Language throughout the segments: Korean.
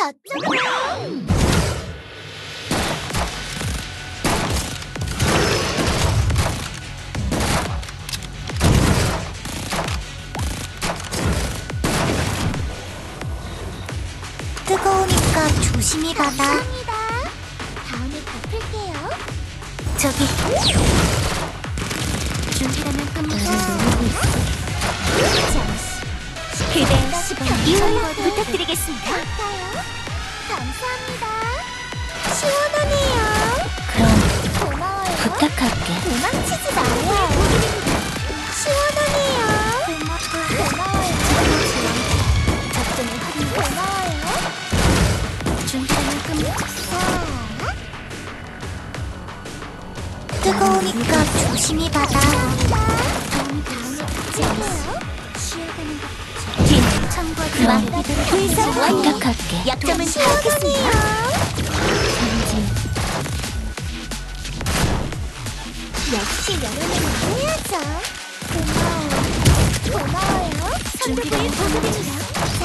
저쪽으로. 뜨거우니까 조심히 받아. 감사합니다. 다음에 갚을게요. 저기. 준비라면 끝내자. 그대 이유 부탁드리겠습니다. 감사합니다. 시원하네요. 그럼 고마워요. 부탁할게. 도망치지 마요. 시원하네요. 고마워요. 작전을. 고마워요. 뜨거우니까 조심히 받아. 도움이 다 그럼 부탁할게. 약점은. 전진 역시 여름은 해야죠. 고마워요. 고마워요. 선물을 보급입니다. 자,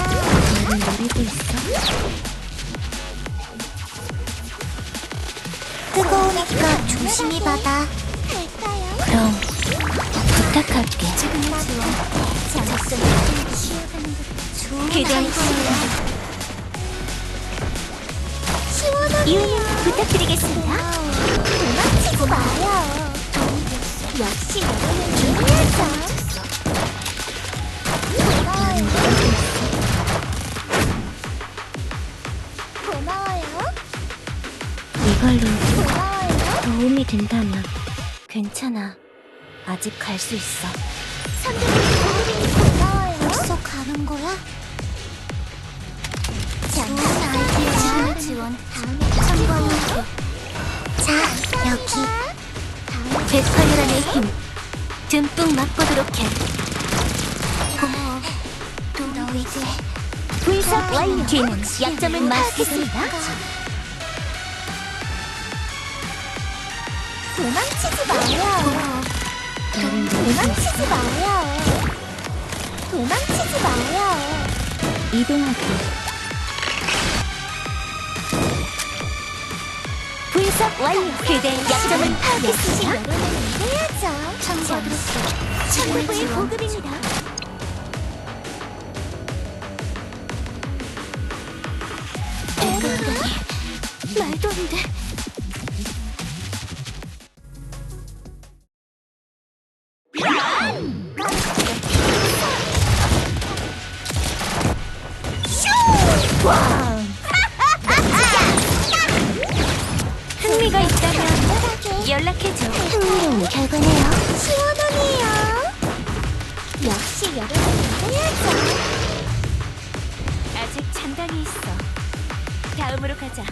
너를 노리고 있어. 뜨거우니까 조심히 받아. 갈까요? 그럼 부탁할게. 좋은 그대의 아이디어 시원하네요. 이유 부탁드리겠습니다. 도망치지 마요. 역시. 고마워요. 고마워요. 이걸로. 도움이 된다면 괜찮아. 아직 갈 수 있어. 가는 거야? 좋은 아이디어야. 지원 참고할게. 자, 여기. 백화유란의 힘 듬뿍 맛보도록 해. 고마워. 너 이제 분석 완료. 뒤는 약점을 맞겠습니다. 도망치지 마요. 노리고 있어. 도망치지 마요. 도망치지 마요. 이동하기. 분석 완료. 그대 약점을. 여름에는 해야죠. 청소로서 천국의 보급입니다. 말도 안 돼. 흥미가 있다면 연락해줘. 흥미로운 결과네요. 시원하네요. 역시 여름은 해야죠. 아직 장단이 있어. 다음으로 가자.